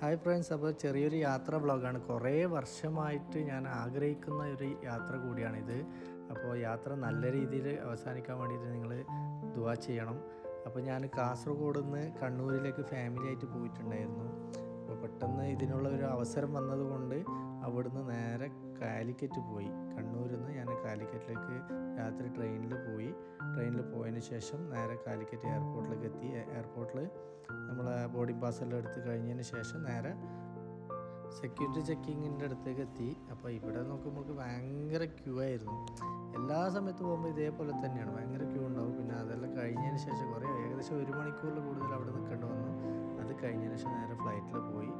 Hi friends അപ്പോൾ ചെറിയൊരു യാത്ര ബ്ലോഗാണ് കുറേ വർഷമായിട്ട് ഞാൻ ആഗ്രഹിക്കുന്ന ഒരു യാത്ര കൂടിയാണിത്. അപ്പോൾ യാത്ര നല്ല രീതിയിൽ അവസാനിക്കാൻ വേണ്ടിയിട്ട് നിങ്ങൾ ദുവാ ചെയ്യണം. അപ്പോൾ ഞാൻ കാസർഗോഡ് നിന്ന് കണ്ണൂരിലേക്ക് ഫാമിലി ആയിട്ട് പോയിട്ടുണ്ടായിരുന്നു. അപ്പോൾ പെട്ടെന്ന് ഇതിനുള്ള ഒരു അവസരം വന്നതുകൊണ്ട് അവിടുന്ന് നേരെ കാലിക്കറ്റ് പോയി. കണ്ണൂരിൽ നിന്ന് ഞാൻ കാലിക്കറ്റിലേക്ക് രാത്രി ട്രെയിനിൽ പോയി. ട്രെയിനിൽ പോയതിന് ശേഷം നേരെ കാലിക്കറ്റ് എയർപോർട്ടിലേക്ക് എത്തി. എയർപോർട്ടിൽ നമ്മൾ ബോർഡിംഗ് പാസ് എല്ലാം എടുത്ത് കഴിഞ്ഞതിന് ശേഷം നേരെ സെക്യൂരിറ്റി ചെക്കിങ്ങിന്റെ അടുത്തേക്ക് എത്തി. അപ്പോൾ ഇവിടെ നോക്കുമ്പോൾ ഭയങ്കര ക്യൂ ആയിരുന്നു. എല്ലാ സമയത്ത് പോകുമ്പോൾ ഇതേപോലെ തന്നെയാണ്. ഭയങ്കര ക്യൂ ഉണ്ടാവും. പിന്നെ അതെല്ലാം കഴിഞ്ഞതിന് ശേഷം കുറേ ഏകദേശം ഒരു മണിക്കൂറിൽ കൂടുതൽ അവിടെ നിൽക്കേണ്ടി വന്നു. അത് കഴിഞ്ഞതിന് ശേഷം നേരെ ഫ്ലൈറ്റിൽ പോയി.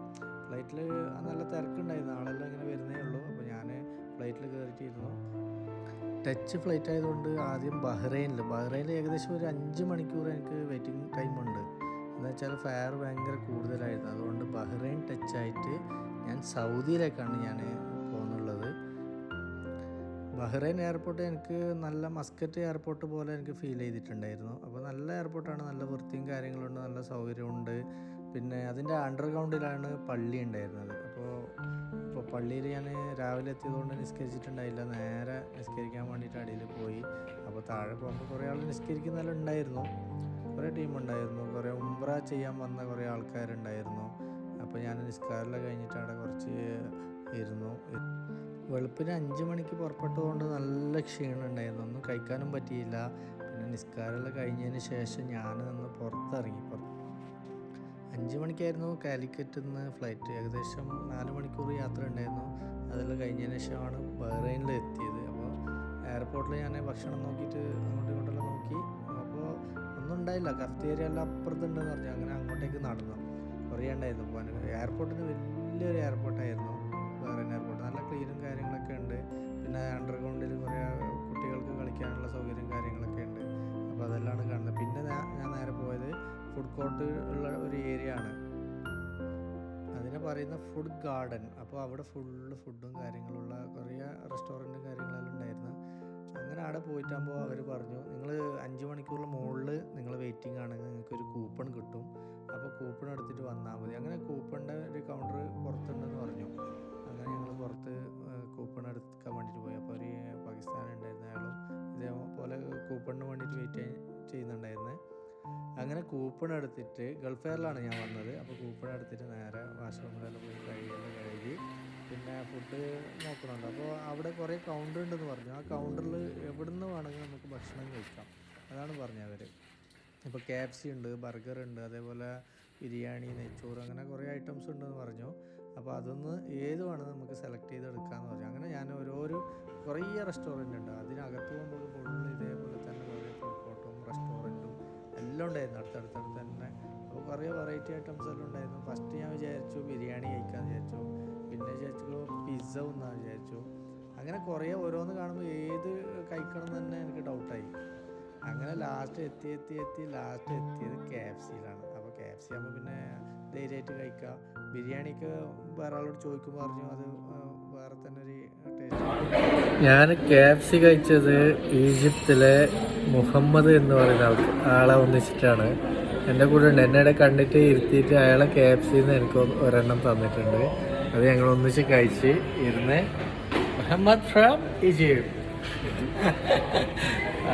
ഫ്ലൈറ്റിൽ നല്ല തിരക്കുണ്ടായിരുന്നു. ആളെല്ലാം ഇങ്ങനെ വരുന്നേ ഉള്ളൂ. അപ്പോൾ ഞാൻ ഫ്ലൈറ്റിൽ കയറിയിട്ടിരുന്നു ടച്ച് ഫ്ലൈറ്റ് ആയതുകൊണ്ട് ആദ്യം ബഹ്റൈനിൽ ബഹ്റൈനിൽ ഏകദേശം ഒരു അഞ്ച് മണിക്കൂർ എനിക്ക് വെയിറ്റിംഗ് ടൈം ഉണ്ട്. എന്ന് വെച്ചാൽ ഫയർ ഭയങ്കര കൂടുതലായിരുന്നു. അതുകൊണ്ട് ബഹ്റൈൻ ടച്ച് ആയിട്ട് ഞാൻ സൗദിയിലേക്കാണ് ഞാൻ പോകുന്നുള്ളത്. ബഹ്റൈൻ എയർപോർട്ട് എനിക്ക് നല്ല മസ്കറ്റ് എയർപോർട്ട് പോലെ എനിക്ക് ഫീൽ ചെയ്തിട്ടുണ്ടായിരുന്നു. അപ്പോൾ നല്ല എയർപോർട്ടാണ് നല്ല വൃത്തിയും കാര്യങ്ങളുണ്ട് നല്ല സൗകര്യമുണ്ട് പിന്നെ അതിന്റെ അണ്ടർഗ്രൗണ്ടിലാണ് പള്ളി ഉണ്ടായിരുന്നത്. അപ്പോൾ ഇപ്പോൾ പള്ളിയിൽ ഞാൻ രാവിലെ എത്തിയതുകൊണ്ട് നിസ്കരിച്ചിട്ടുണ്ടായില്ല. നേരെ നിസ്കരിക്കാൻ വേണ്ടിയിട്ട് അടിയിൽ പോയി. അപ്പോൾ താഴെ പോകുമ്പോൾ കുറേ ആൾ നിസ്കരിക്കുന്നതെല്ലാം ഉണ്ടായിരുന്നു. കുറേ ടീമുണ്ടായിരുന്നു കുറേ ഉംറ ചെയ്യാൻ വന്ന കുറേ ആൾക്കാരുണ്ടായിരുന്നു. അപ്പോൾ ഞാൻ നിസ്കാരമെല്ലാം കഴിഞ്ഞിട്ട് അവിടെ കുറച്ച് ഇരുന്നു. വെളുപ്പിന് അഞ്ച് മണിക്ക് പുറപ്പെട്ടതുകൊണ്ട് നല്ല ക്ഷീണം ഉണ്ടായിരുന്നു. ഒന്നും കഴിക്കാനും പറ്റിയില്ല. പിന്നെ നിസ്കാരമെല്ലാം കഴിഞ്ഞതിന് ശേഷം ഞാൻ ഒന്ന് പുറത്തിറങ്ങി. പുറത്ത് അഞ്ച് മണിക്കായിരുന്നു കാലിക്കറ്റിൽ നിന്ന് ഫ്ലൈറ്റ്. ഏകദേശം നാല് മണിക്കൂർ യാത്ര ഉണ്ടായിരുന്നു. അതെല്ലാം കഴിഞ്ഞതിന് ശേഷമാണ് ബഹ്റൈനിൽ എത്തിയത്. അപ്പോൾ എയർപോർട്ടിൽ ഞാൻ ഭക്ഷണം നോക്കിയിട്ട് അങ്ങോട്ടും ഇങ്ങോട്ടെല്ലാം നോക്കി. അപ്പോൾ ഒന്നും ഉണ്ടായില്ല. കഫ്തേരിയ എല്ലാം അപ്പുറത്തുണ്ടെന്ന് പറഞ്ഞു. അങ്ങനെ അങ്ങോട്ടേക്ക് നടന്നു. കുറേ ഉണ്ടായിരുന്നു പോകാൻ. എയർപോർട്ടിന് വലിയൊരു എയർപോർട്ടായിരുന്നു ബഹ്റൈൻ എയർപോർട്ട് നല്ല ക്ലീനും കാര്യങ്ങളൊക്കെ ഉണ്ട്. പിന്നെ അണ്ടർഗ്രൗണ്ടിൽ കുറേ കുട്ടികൾക്ക് കളിക്കാനുള്ള സൗകര്യം കാര്യങ്ങളൊക്കെ ഉണ്ട്. അപ്പോൾ അതെല്ലാം കാണുന്നത്. പിന്നെ ഞാൻ നേരെ പോയത് ഫുഡ് കോർട്ട് ഉള്ള ഒരു ഏരിയ ആണ്. അതിനെ പറയുന്ന ഫുഡ് ഗാർഡൻ അപ്പോൾ അവിടെ ഫുള്ള് ഫുഡും കാര്യങ്ങളുള്ള കുറേ റെസ്റ്റോറന്റും കാര്യങ്ങളെല്ലാം ഉണ്ടായിരുന്നു. അങ്ങനെ അവിടെ പോയിട്ടാകുമ്പോൾ അവർ പറഞ്ഞു നിങ്ങൾ അഞ്ച് മണിക്കൂറിന് മുകളിൽ നിങ്ങൾ വെയിറ്റിംഗ് ആണെങ്കിൽ നിങ്ങൾക്ക് ഒരു കൂപ്പൺ കിട്ടും. അപ്പോൾ കൂപ്പൺ എടുത്തിട്ട് വന്നാൽ മതി. അങ്ങനെ കൂപ്പണിന്റെ ഒരു കൗണ്ടർ പുറത്തുണ്ടെന്ന് പറഞ്ഞു. അങ്ങനെ ഞങ്ങൾ പുറത്ത് കൂപ്പൺ എടുക്കാൻ വേണ്ടിയിട്ട് പോയി. അപ്പോൾ ഒരു പാകിസ്ഥാൻ ഉണ്ടായിരുന്ന അയാളും ഇതേപോലെ കൂപ്പണിന് വേണ്ടിയിട്ട് വെയിറ്റ് ചെയ്യുന്നുണ്ടായിരുന്നേ. അങ്ങനെ കൂപ്പൺ എടുത്തിട്ട് ഗൾഫ് ഞാൻ വന്നത്. അപ്പോൾ കൂപ്പൺ എടുത്തിട്ട് നേരെ വാഷ്റൂമിലെല്ലാം പോയി കഴുകിയെല്ലാം കഴുകി പിന്നെ ഫുഡ് നോക്കണമല്ലോ അപ്പോൾ അവിടെ കുറേ കൗണ്ടർ ഉണ്ടെന്ന് പറഞ്ഞു. ആ കൗണ്ടറിൽ എവിടെ നിന്ന് വേണമെങ്കിൽ നമുക്ക് ഭക്ഷണം കഴിക്കാം. അതാണ് പറഞ്ഞത് അവർ ഇപ്പോൾ കെ എഫ് സി ഉണ്ട് ബർഗർ ഉണ്ട് അതേപോലെ ബിരിയാണി നെയ്ച്ചോറ് അങ്ങനെ കുറേ ഐറ്റംസ് ഉണ്ടെന്ന് പറഞ്ഞു. അപ്പോൾ അതൊന്ന് ഏത് നമുക്ക് സെലക്ട് ചെയ്ത് എടുക്കാമെന്ന് പറഞ്ഞു. അങ്ങനെ ഞാൻ ഓരോരോ കുറേ റെസ്റ്റോറന്റ് ഉണ്ട്. അതിനകത്ത് പോകുമ്പോൾ എല്ലാം ഉണ്ടായിരുന്നു അടുത്തടുത്തടുത്ത് തന്നെ. അപ്പോൾ കുറേ വെറൈറ്റി ഐറ്റംസ് എല്ലാം ഉണ്ടായിരുന്നു ഫസ്റ്റ് ഞാൻ വിചാരിച്ചു ബിരിയാണി കഴിക്കാൻ വിചാരിച്ചു. പിന്നെ വിചാരിച്ചു പിസ്സ ഒന്നാ വിചാരിച്ചു. അങ്ങനെ കുറേ ഓരോന്ന് കാണുമ്പോൾ ഏത് കഴിക്കണം തന്നെ എനിക്ക് ഡൗട്ടായി അങ്ങനെ ലാസ്റ്റ് എത്തി എത്തി എത്തി ലാസ്റ്റ് എത്തിയത് കെ എഫ് സിയിലാണ് അപ്പോൾ കെ എഫ് സി ആകുമ്പോൾ പിന്നെ ധൈര്യമായിട്ട് കഴിക്കുക. ബിരിയാണിക്ക് വേറെ ആളോട് ചോദിക്കുമ്പോൾ പറഞ്ഞു അത് വേറെ തന്നെ ഒരു ഞാൻ കെ എഫ് സി കഴിച്ചത് ഈജിപ്തിലെ മുഹമ്മദ് എന്ന് പറയുന്ന ആൾക്ക് ആളെ ഒന്നിച്ചിട്ടാണ്. എന്റെ കൂടെ ഉണ്ട്. എന്നെ കണ്ടിട്ട് ഇരുത്തിയിട്ട് അയാളെ കെ എഫ് സിന്ന് എനിക്ക് ഒരെണ്ണം തന്നിട്ടുണ്ട്. അത് ഞങ്ങൾ ഒന്നിച്ച് കഴിച്ച് ഇരുന്ന് മുഹമ്മദ് ഫ്രം ഈജിപ്ത്.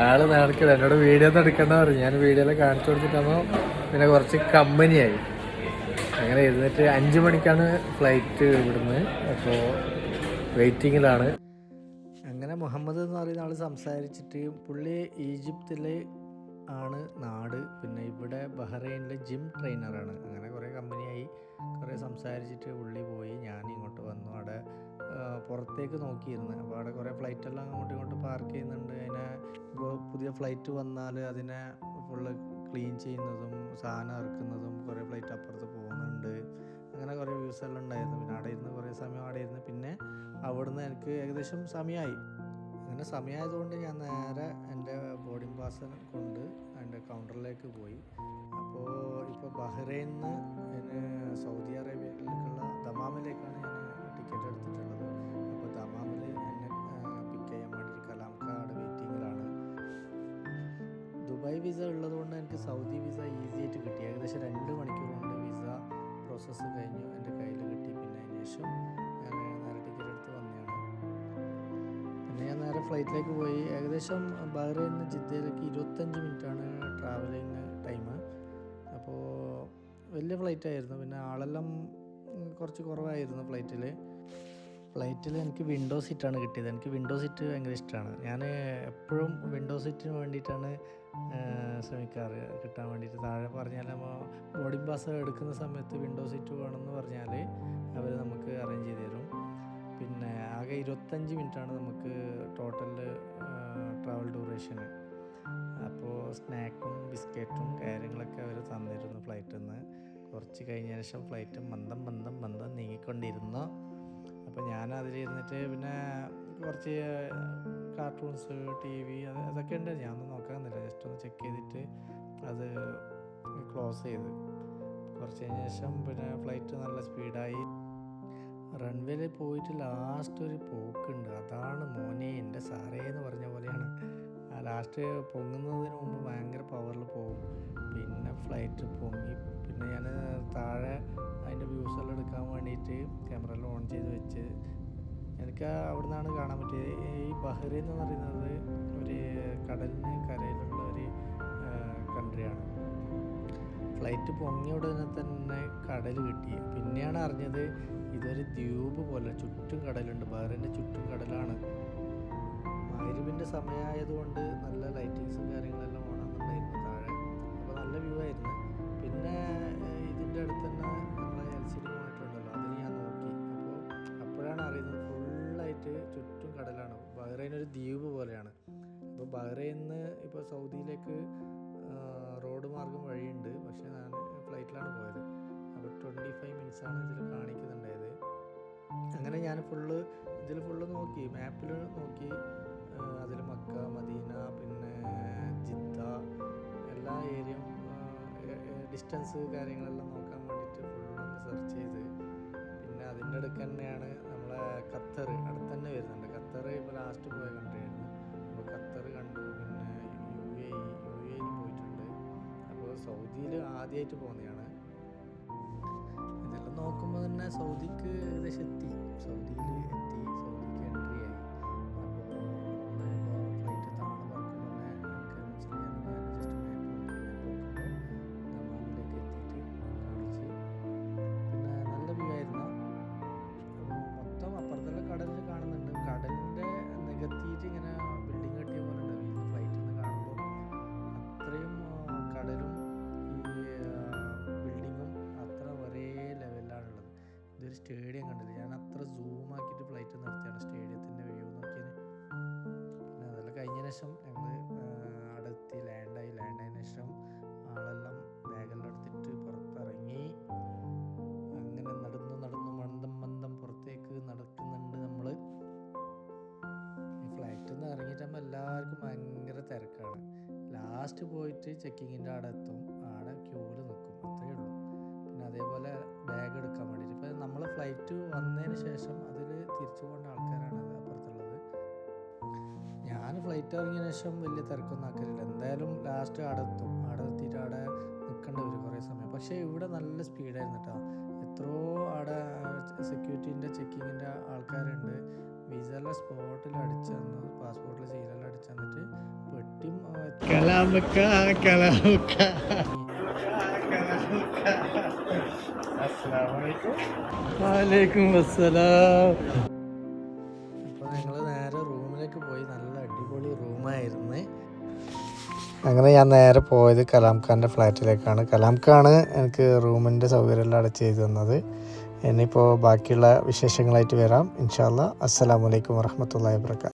ആൾ നടക്കില്ല എന്നോട് വീഡിയോ ഒന്നും എടുക്കണ്ട പറഞ്ഞു. ഞാൻ വീഡിയോയിൽ കാണിച്ചു കൊടുത്തിട്ടാകുമ്പോൾ പിന്നെ കുറച്ച് കമ്പനിയായി. അങ്ങനെ ഇരുന്നിട്ട് അഞ്ച് മണിക്കാണ് ഫ്ലൈറ്റ് ഇവിടുന്ന്. അപ്പോൾ വെയിറ്റിങ്ങിലാണ് അങ്ങനെ മുഹമ്മദ് എന്ന് പറയുന്ന ആൾ സംസാരിച്ചിട്ട് പുള്ളി ഈജിപ്തിലെ ആണ് നാട്. പിന്നെ ഇവിടെ ബഹ്റൈനിലെ ജിം ട്രെയിനറാണ് അങ്ങനെ കുറേ കമ്പനിയായി കുറേ സംസാരിച്ചിട്ട് പുള്ളി പോയി. ഞാൻ ഇങ്ങോട്ട് വന്നു. അവിടെ പുറത്തേക്ക് നോക്കിയിരുന്നു. അപ്പോൾ അവിടെ കുറേ ഫ്ലൈറ്റെല്ലാം അങ്ങോട്ടും ഇങ്ങോട്ടും പാർക്ക് ചെയ്യുന്നുണ്ട്. അതിനെ ഇപ്പോൾ പുതിയ ഫ്ലൈറ്റ് വന്നാൽ അതിനെ ഫുള്ള് ക്ലീൻ ചെയ്യുന്നതും സാധനം ഇറക്കുന്നതും കുറേ ഫ്ലൈറ്റ് അപ്പുറത്ത് പോകുന്നുണ്ട് അങ്ങനെ കുറേ വ്യൂസ് എല്ലാം ഉണ്ടായിരുന്നു. പിന്നെ അവിടെ ഇരുന്ന് കുറേ സമയം അവിടെ ഇരുന്ന് പിന്നെ അവിടുന്ന് എനിക്ക് ഏകദേശം സമയമായി അങ്ങനെ സമയമായതുകൊണ്ട് ഞാൻ നേരെ എന്റെ ബോർഡിംഗ് പാസ് കൊണ്ട് എന്റെ കൗണ്ടറിലേക്ക് പോയി. അപ്പോൾ ഇപ്പോൾ ബഹ്റൈനിൽ നിന്ന് സൗദി അറേബ്യയിലേക്കുള്ള ദമാമിലേക്കാണ് ഞാൻ ടിക്കറ്റ് എടുത്തിട്ടുള്ളത്. അപ്പോൾ ദമാമിൽ എന്നെ പിക്ക് ചെയ്യാൻ വേണ്ടിയിട്ട് കലാംകാട് വെയിറ്റിങ്ങിലാണ് ദുബായ് വിസ ഉള്ളതുകൊണ്ട് എനിക്ക് സൗദി വിസ ഈസി ആയിട്ട് കിട്ടി. ഏകദേശം ഫ്ലൈറ്റിലേക്ക് പോയി. ഏകദേശം ബഹ്റൈനിൽ നിന്ന് ജിദ്ദയിലേക്ക് ഇരുപത്തഞ്ച് മിനിറ്റാണ് ട്രാവലിങ് ടൈം. അപ്പോൾ വലിയ ഫ്ലൈറ്റ് ആയിരുന്നു. പിന്നെ ആളെല്ലാം കുറച്ച് കുറവായിരുന്നു ഫ്ലൈറ്റിൽ ഫ്ലൈറ്റിൽ എനിക്ക് വിൻഡോ സീറ്റാണ് കിട്ടിയത്. എനിക്ക് വിൻഡോ സീറ്റ് ഭയങ്കര ഇഷ്ടമാണ്. ഞാൻ എപ്പോഴും വിൻഡോ സീറ്റിന് വേണ്ടിയിട്ടാണ് ശ്രമിക്കാറ്. കിട്ടാൻ വേണ്ടിയിട്ട്. താഴെ പറഞ്ഞാൽ ബോർഡിംഗ് പാസ് എടുക്കുന്ന സമയത്ത് വിൻഡോ സീറ്റ് വേണമെന്ന് പറഞ്ഞാൽ അവർ നമുക്ക് അറേഞ്ച് ചെയ്ത് തരും. ആകെ ഇരുപത്തഞ്ച് മിനിറ്റാണ് നമുക്ക് ടോട്ടൽ ട്രാവൽ ഡ്യൂറേഷന് അപ്പോൾ സ്നാക്കും ബിസ്ക്കറ്റും കാര്യങ്ങളൊക്കെ അവർ തന്നിരുന്നു ഫ്ലൈറ്റിൽ നിന്ന് കുറച്ച് കഴിഞ്ഞ ശേഷം ഫ്ലൈറ്റ് മന്ദം മന്ദം മന്ദം നീങ്ങിക്കൊണ്ടിരുന്നു. അപ്പോൾ ഞാൻ അതിലിരുന്നിട്ട് പിന്നെ കുറച്ച് കാർട്ടൂൺസ് ടി വി അത് അതൊക്കെ ഉണ്ട്. ഞാനൊന്നും നോക്കാമെന്നില്ല ജസ്റ്റ് ഒന്ന് ചെക്ക് ചെയ്തിട്ട് അത് ക്ലോസ് ചെയ്ത്. കുറച്ച് കഴിഞ്ഞ ശേഷം പിന്നെ ഫ്ലൈറ്റ് നല്ല സ്പീഡായി റൺവേയിൽ പോയിട്ട് ലാസ്റ്റ് ഒരു പോക്കുണ്ട്. അതാണ് മോനെ എന്റെ സാറേ എന്ന് പറഞ്ഞ പോലെയാണ്. ആ ലാസ്റ്റ് പൊങ്ങുന്നതിന് മുമ്പ് ഭയങ്കര പവറിൽ പോകും. പിന്നെ ഫ്ലൈറ്റ് പൊങ്ങി. പിന്നെ ഞാൻ താഴെ അതിന്റെ വ്യൂസ് എല്ലാം എടുക്കാൻ വേണ്ടിയിട്ട് ക്യാമറ ഓൺ ചെയ്ത് വെച്ച്. എനിക്ക് അവിടെ നിന്നാണ് കാണാൻ പറ്റിയത്. ഈ ബഹ്റൈൻ എന്ന് പറയുന്നത് ഒരു കടലിന് കരയിലുള്ള ഒരു കൺട്രിയാണ് ഫ്ലൈറ്റ് പൊങ്ങിയ ഉടനെ തന്നെ കടൽ കിട്ടി. പിന്നെയാണ് അറിഞ്ഞത് ഇതൊരു ദ്വീപ് പോലെ ചുറ്റും കടലുണ്ട്. ബഹറിന്റെ ചുറ്റും കടലാണ്. മൈരുവിന്റെ സമയമായതുകൊണ്ട് നല്ല ലൈറ്റിങ്സും കാര്യങ്ങളെല്ലാം ഓണാകുന്നുണ്ടായിരുന്നു താഴെ. അപ്പോൾ നല്ല വ്യൂ ആയിരുന്നു. പിന്നെ ഇതിന്റെ അടുത്ത് തന്നെ നമ്മളെ എൽ സി ഡി പോയിട്ടുണ്ടല്ലോ അതിന് ഞാൻ നോക്കി. അപ്പോൾ അപ്പോഴാണ് അറിയുന്നത് ഫുള്ളായിട്ട് ചുറ്റും കടലാണ്. ബഹ്റൈൻ ഒരു ദ്വീപ് പോലെയാണ്. അപ്പോൾ ബഹ്റൈനിൽ നിന്ന് ഇപ്പോൾ സൗദിയിലേക്ക് റോഡ് മാർഗം വഴിയുണ്ട്. പക്ഷേ ഞാൻ ഫ്ലൈറ്റിലാണ് പോയത്. അപ്പോൾ ട്വന്റി ഫൈവ് മിനിറ്റ്സാണ് ഇതിൽ കാണിക്കുന്നുണ്ടായത്. അങ്ങനെ ഞാൻ ഫുള്ള് ഇതിൽ ഫുള്ള് നോക്കി. മാപ്പിൽ നോക്കി. അതിൽ മക്ക മദീന പിന്നെ ജിദ്ദ എല്ലാ ഏരിയയും ഡിസ്റ്റൻസ് കാര്യങ്ങളെല്ലാം നോക്കാൻ വേണ്ടിയിട്ട് ഫുള്ളൊന്ന് സെർച്ച് ചെയ്ത്. പിന്നെ അതിന്റെ അടുക്ക് തന്നെയാണ് നമ്മളെ ഖത്തർ അടുത്ത് തന്നെ വരുന്നുണ്ട്. ഖത്തർ ഇപ്പോൾ ലാസ്റ്റ് പോയ കൺട്രിയായിരുന്നു അപ്പോൾ ഖത്തർ കണ്ടു. പിന്നെ സൗദിയിൽ ആദ്യമായിട്ട് പോകുന്നതാണ് ഇതെല്ലാം നോക്കുമ്പോൾ തന്നെ സൗദിക്ക് ഏകദേശം എത്തി. സൗദിയിൽ എത്തി. സൗദിക്ക് എൻട്രി ആയി. നല്ല കാണുന്നുണ്ട്. ഇങ്ങനെ ബിൽഡിംഗ് കെട്ടിയ പോലെ ഉണ്ട്. ഫ്ലൈറ്റിൽ നിന്ന് കാണുമ്പോൾ അത്രയും കടലും പോയിട്ട് ചെക്കിങ്ങിന്റെ അവിടെ എത്തും. അവിടെ ക്യൂവിൽ നിൽക്കും. അത്രയേ ഉള്ളൂ. പിന്നെ അതേപോലെ ബാഗ് എടുക്കാൻ വേണ്ടിയിട്ട്. ഇപ്പം നമ്മൾ ഫ്ലൈറ്റ് വന്നതിന് ശേഷം അതിൽ തിരിച്ചു പോകുന്ന ആൾക്കാരാണ് അത് അപ്പുറത്തുള്ളത്. ഞാൻ ഫ്ലൈറ്റ് ഇറങ്ങിയതിന് ശേഷം വലിയ തിരക്കൊന്നും ആക്കലില്ല. എന്തായാലും ലാസ്റ്റ് അവിടെ എത്തും. അവിടെ എത്തിയിട്ട് അവിടെ നിൽക്കേണ്ടി വരും കുറേ സമയം. പക്ഷേ ഇവിടെ നല്ല സ്പീഡായിരുന്നു കേട്ടോ. എത്രയോ അവിടെ സെക്യൂരിറ്റീന്റെ ചെക്കിങ്ങിന്റെ ആൾക്കാരുണ്ട്. വിസയെല്ലാം സ്പോട്ടിൽ അടിച്ചു തന്നു. പാസ്പോർട്ടിൽ സീലെല്ലാം അടിച്ചു തന്നിട്ട് പെട്ടിയും കലാമക്ക കലാമക്ക. വാലേക്കും അസ്സലാം. അപ്പോൾ ഞങ്ങൾ നേരെ റൂമിലേക്ക് പോയി. നല്ല അടിപൊളി റൂമായിരുന്നു. അങ്ങനെ ഞാൻ നേരെ പോയത് കലാം ഖാന്റെ ഫ്ലാറ്റിലേക്കാണ്. കലാം ഖാണ് എനിക്ക് റൂമിന്റെ സൗകര്യമെല്ലാം അടച്ച് ചെയ്തു തന്നത്. ഇനിയിപ്പോൾ ബാക്കിയുള്ള വിശേഷങ്ങളായിട്ട് വരാം. ഇൻഷാല്ല അസ്സാം വലൈക്കും വറഹമത്തല്ലാ വാബർക്കാത്തു